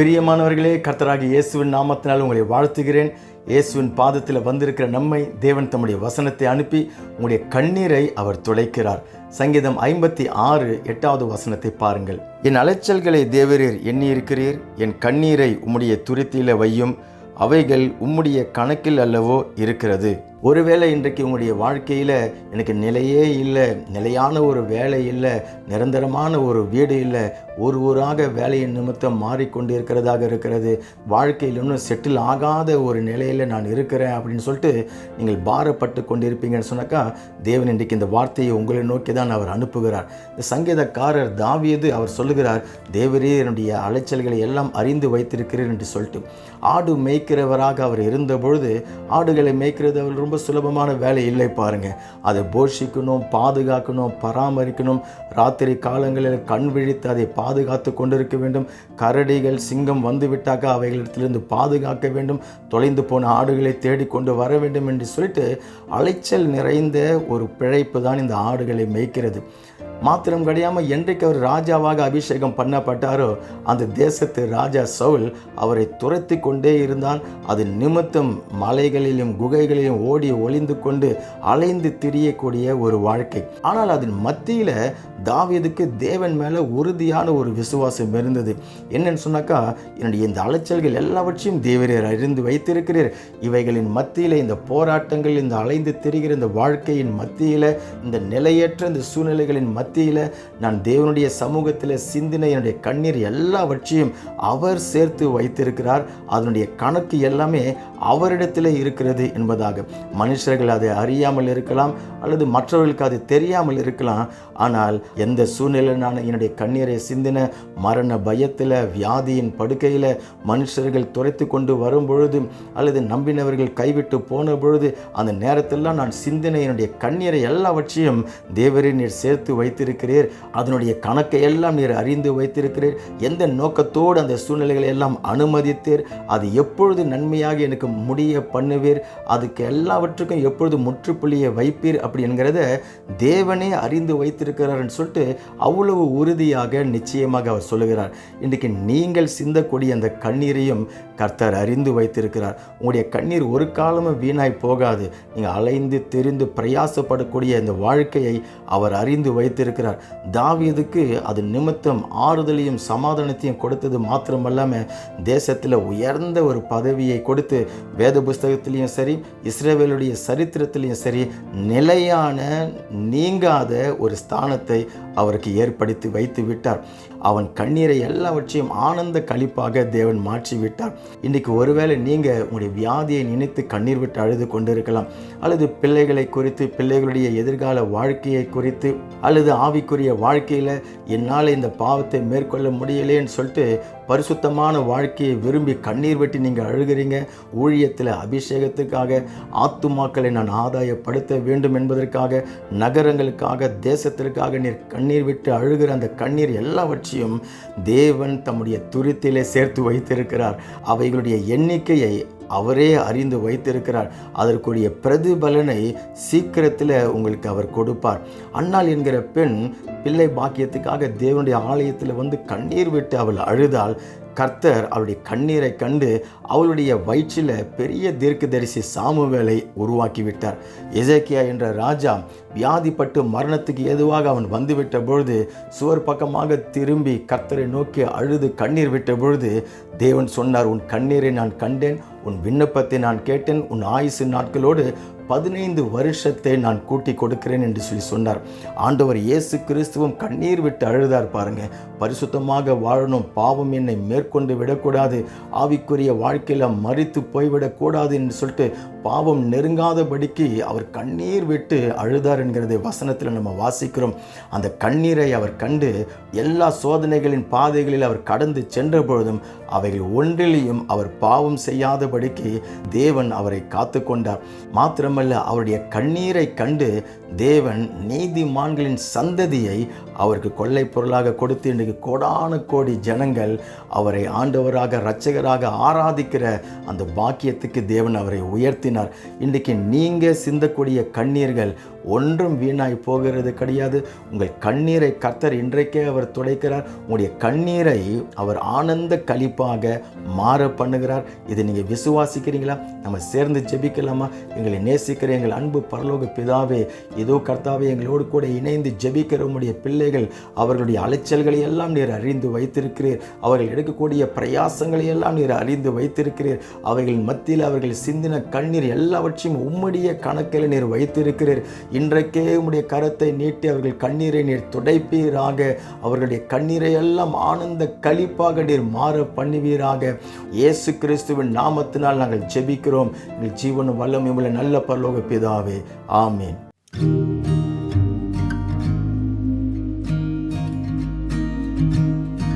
பிரியமானவர்களே கர்த்தராகி இயேசுவின் நாமத்தினால் உங்களை வாழ்த்துகிறேன். இயேசுவின் பாதத்தில் வந்திருக்கிற நம்மை தேவன் தம்முடைய வசனத்தை அனுப்பி உங்களுடைய கண்ணீரை அவர் துளைக்கிறார் சங்கீதம் ஐம்பத்தி ஆறு எட்டாவது வசனத்தை பாருங்கள். என் அலைச்சல்களை தேவரீர் எண்ணியிருக்கிறீர் என் கண்ணீரை உம்முடைய துருத்தியில வையும் அவைகள் உம்முடைய கணக்கில் அல்லவோ இருக்கிறது. ஒருவேளை இன்றைக்கு உங்களுடைய வாழ்க்கையில் எனக்கு நிலையே இல்லை நிலையான ஒரு வேலை இல்லை நிரந்தரமான ஒரு வீடு இல்லை ஒரு ஊராக வேலையின் நிமித்தம் மாறிக்கொண்டு இருக்கிறதாக இருக்கிறது. வாழ்க்கையில் இன்னும் செட்டில் ஆகாத ஒரு நிலையில் நான் இருக்கிறேன் அப்படின்னு சொல்லிட்டு நீங்கள் பாரப்பட்டு கொண்டிருப்பீங்கன்னு சொன்னாக்கா தேவன் இன்றைக்கு இந்த வார்த்தையை உங்களை நோக்கி தான் அவர் அனுப்புகிறார். இந்த சங்கீதக்காரர் தாவியது அவர் சொல்லுகிறார் தேவரே என்னுடைய அலைச்சல்களை எல்லாம் அறிந்து வைத்திருக்கிறேன் என்று சொல்லிட்டு. ஆடு மேய்க்கிறவராக அவர் இருந்த பொழுது ஆடுகளை மேய்க்கிறது அவர் ரொம்ப சுலபமான வேலை இல்லை பாருங்கள் அதை போஷிக்கணும் பாதுகாக்கணும் பராமரிக்கணும். ராத்திரி காலங்களில் கண் விழித்து அதை பாதுகாத்து கொண்டிருக்க வேண்டும். கரடிகள் சிங்கம் வந்துவிட்டாக்க அவைகளிடத்திலிருந்து பாதுகாக்க வேண்டும். தொலைந்து போன ஆடுகளை தேடிக்கொண்டு வர வேண்டும் என்று சொல்லிட்டு அலைச்சல் நிறைந்த ஒரு பிழைப்பு தான் இந்த ஆடுகளை மேய்க்கிறது. மாத்திரம் கிடையாமல் என்றைக்கு அவர் ராஜாவாக அபிஷேகம் பண்ணப்பட்டாரோ அந்த தேசத்து ராஜா சவுல் அவரை துரத்தி கொண்டே இருந்தான். அது நிமித்தம் மலைகளிலும் குகைகளிலும் ஓடி ஒளிந்து கொண்டு அலைந்து திரியக்கூடிய ஒரு வாழ்க்கை. ஆனால் அதன் மத்தியில் தாவீதுக்கு தேவன் மேலே உறுதியான ஒரு விசுவாசம் இருந்தது. என்னன்னு சொன்னாக்கா என்னுடைய இந்த அலைச்சல்கள் எல்லாவற்றையும் தேவரீர் அறிந்து வைத்திருக்கிறீர். இவைகளின் மத்தியில் இந்த போராட்டங்கள் இந்த அலைந்து திரிகிற இந்த வாழ்க்கையின் மத்தியில் இந்த நிலையற்ற இந்த சூழ்நிலைகளின் மத்தியில் நான் தேவனுடைய சமூகத்தில் சிந்தின என்னுடைய கண்ணீர் எல்லாவற்றையும் அவர் சேர்த்து வைத்திருக்கிறார். அதனுடைய கணக்கு எல்லாமே அவரிடத்தில் இருக்கிறது என்பதாக. மனுஷர்கள் அதை அறியாமல் இருக்கலாம் அல்லது மற்றவர்களுக்கு அது தெரியாமல் இருக்கலாம். ஆனால் எந்த சூழ்நிலையில் நான் என்னுடைய கண்ணீரை சிந்தின மரண பயத்தில் வியாதியின் படுக்கையில் மனுஷர்கள் துரைத்து கொண்டு வரும் பொழுது அல்லது நம்பினவர்கள் கைவிட்டு போன பொழுது அந்த நேரத்திலலாம் நான் சிந்தின என்னுடைய கண்ணீரை எல்லாவற்றையும் தேவரே நீர் சேர்த்து வைத்து வைத்திருக்கிறீர். அதனுடைய கணக்கை எல்லாம் நீர் அறிந்து வைத்திருக்கிறீர். எந்த நோக்கத்தோடு அந்த சூழ்நிலைகளை எல்லாம் அனுமதித்தீர். அது எப்பொழுது நன்மையாக எனக்கு முடிய பண்ணுவீர். அதுக்கு எல்லாவற்றுக்கும் எப்பொழுது முற்றுப்புள்ளியை வைப்பீர் அப்படி என்கிறத தேவனே அறிந்து வைத்திருக்கிறார்னு சொல்லிட்டு அவ்வளவு உறுதியாக நிச்சயமாக அவர் சொல்லுகிறார். இன்றைக்கு நீங்கள் சிந்தக்கூடிய அந்த கண்ணீரையும் கர்த்தர் அறிந்து வைத்திருக்கிறார். உங்களுடைய கண்ணீர் ஒரு காலமும் வீணாய் போகாது. நீங்கள் அலைந்து தெரிந்து பிரயாசப்படக்கூடிய இந்த வாழ்க்கையை அவர் அறிந்து வைத்திருக்கிறார். தாவீதுக்கு அது நிமித்தம் ஆறுதலையும் சமாதானத்தையும் கொடுத்தது மாத்திரமல்லாமல் தேசத்தில் உயர்ந்த ஒரு பதவியை கொடுத்து வேத புஸ்தகத்திலையும் சரி இஸ்ரேவேலுடைய சரித்திரத்திலையும் சரி நிலையான நீங்காத ஒரு ஸ்தானத்தை அவருக்கு ஏற்படுத்தி வைத்து விட்டார். அவன் கண்ணீரை எல்லாவற்றையும் ஆனந்த கழிப்பாக தேவன் மாற்றி விட்டார் இன்றைக்கு ஒருவேளை நீங்கள் உங்களுடைய வியாதியை நினைத்து கண்ணீர் விட்டு அழுது கொண்டிருக்கலாம். அல்லது பிள்ளைகளை குறித்து பிள்ளைகளுடைய எதிர்கால வாழ்க்கையை குறித்து அல்லது ஆவிக்குரிய வாழ்க்கையில் என்னால் இந்த பாவத்தை மேற்கொள்ள முடியலேன்னு சொல்லிட்டு பரிசுத்தமான வாழ்க்கையை விரும்பி கண்ணீர் வெட்டி நீங்கள் அழுகிறீங்க. ஊழியத்தில் அபிஷேகத்துக்காக ஆத்துமாக்களை நான் ஆதாயப்படுத்த வேண்டும் என்பதற்காக நகரங்களுக்காக தேசத்திற்காக நீர் கண்ணீர் விட்டு அழுகிற அந்த கண்ணீர் எல்லாவற்றையும் தேவன் தம்முடைய துருத்திலே சேர்த்து வைத்திருக்கிறார். அவைகளுடைய எண்ணிக்கையை அவரே அறிந்து வைத்திருக்கிறார். அதற்குரிய பிரதிபலனை சீக்கிரத்தில் உங்களுக்கு அவர் கொடுப்பார். அன்னாள் என்கிற பெண் பிள்ளை பாக்கியத்துக்காக தேவனுடைய ஆலயத்தில் வந்து கண்ணீர் விட்டு அவள் அழுதால் கர்த்தர் அவளுடைய கண்ணீரை கண்டு அவளுடைய வயிற்றில் பெரிய தீர்க்கதரிசி சாமுவேலை உருவாக்கிவிட்டார். எசேக்கியா என்ற ராஜா வியாதிப்பட்டு மரணத்துக்கு ஏதுவாக அவன் வந்துவிட்ட பொழுது சுவர் பக்கமாக திரும்பி கர்த்தரை நோக்கி அழுது கண்ணீர் விட்ட பொழுது தேவன் சொன்னார் உன் கண்ணீரை நான் கண்டேன் உன் விண்ணப்பத்தை நான் கேட்டேன் உன் ஆயுசு நாட்களோடு பதினைந்து வருஷத்தை நான் கூட்டி கொடுக்கிறேன் என்று சொல்லி சொன்னார். ஆண்டவர் இயேசு கிறிஸ்துவும் கண்ணீர் விட்டு அழுதார் பாருங்க. பரிசுத்தமாக வாழணும். பாவம் என்னை மேற்கொண்டு விடக்கூடாது. ஆவிக்குரிய வாழ்க்கையில் மறித்து போய்விடக்கூடாது என்று சொல்லிட்டு பாவம் நெருங்காதபடிக்கு அவர் கண்ணீர் விட்டு அழுதார் என்கிறதை வசனத்தில் நம்ம வாசிக்கிறோம். அந்த கண்ணீரை அவர் கண்டு எல்லா சோதனைகளின் பாதைகளில் அவர் கடந்து சென்ற பொழுதும் அவைகள் ஒன்றிலையும் அவர் பாவம் செய்யாதபடிக்கு தேவன் அவரை காத்து கொண்டார் மாத்திரமல்ல அவருடைய கண்ணீரை கண்டு தேவன் நீதிமான்களின் சந்ததியை அவருக்கு கொள்ளை பொருளாக கொடுத்து இன்றைக்கு கோடான கோடி ஜனங்கள் அவரை ஆண்டவராக இரட்சகராக ஆராதிக்கிற அந்த பாக்கியத்துக்கு தேவன் அவரை உயர்த்தினார். இன்றைக்கு நீங்கள் சிந்தக்கூடிய கண்ணீர்கள் ஒன்றும் வீணாய் போகிறது கிடையாது. உங்கள் கண்ணீரை கர்த்தர் இன்றைக்கே அவர் துடைக்கிறார். உங்களுடைய கண்ணீரை அவர் ஆனந்த கழிப்பாக மாற பண்ணுகிறார். இதை நீங்கள் விசுவாசிக்கிறீங்களா? நம்ம சேர்ந்து ஜெபிக்கலாமா? எங்களை நேசிக்கிற எங்கள் அன்பு பரலோக பிதாவே இதோ கர்த்தாவே எங்களோடு கூட இணைந்து ஜெபிக்கிற பிள்ளை தேவைகள் அவர்களுடைய அலைச்சல்களை எல்லாம் நீர் அறிந்து வைத்திருக்கிறீர். அவர்கள் எடுக்கக்கூடிய பிரயாசங்களை எல்லாம் நீர் அறிந்து வைத்திருக்கிறீர். அவைகளின் மத்தியில் அவர்கள் சிந்தின கண்ணீர் எல்லாவற்றையும் உம்முடைய கணக்கில் நீர் வைத்திருக்கிறீர். இன்றைக்கே உம்முடைய கரத்தை நீட்டி அவர்கள் கண்ணீரை நீர் துடைப்பீராக. அவர்களுடைய கண்ணீரை எல்லாம் ஆனந்த களிப்பாக நீர் மாற பண்ணுவீராக. இயேசு கிறிஸ்துவின் நாமத்தினால் நாங்கள் ஜெபிக்கிறோம். எங்கள் ஜீவனும் இவ்வளவு நல்ல பரலோக பிதாவே. ஆமீன்.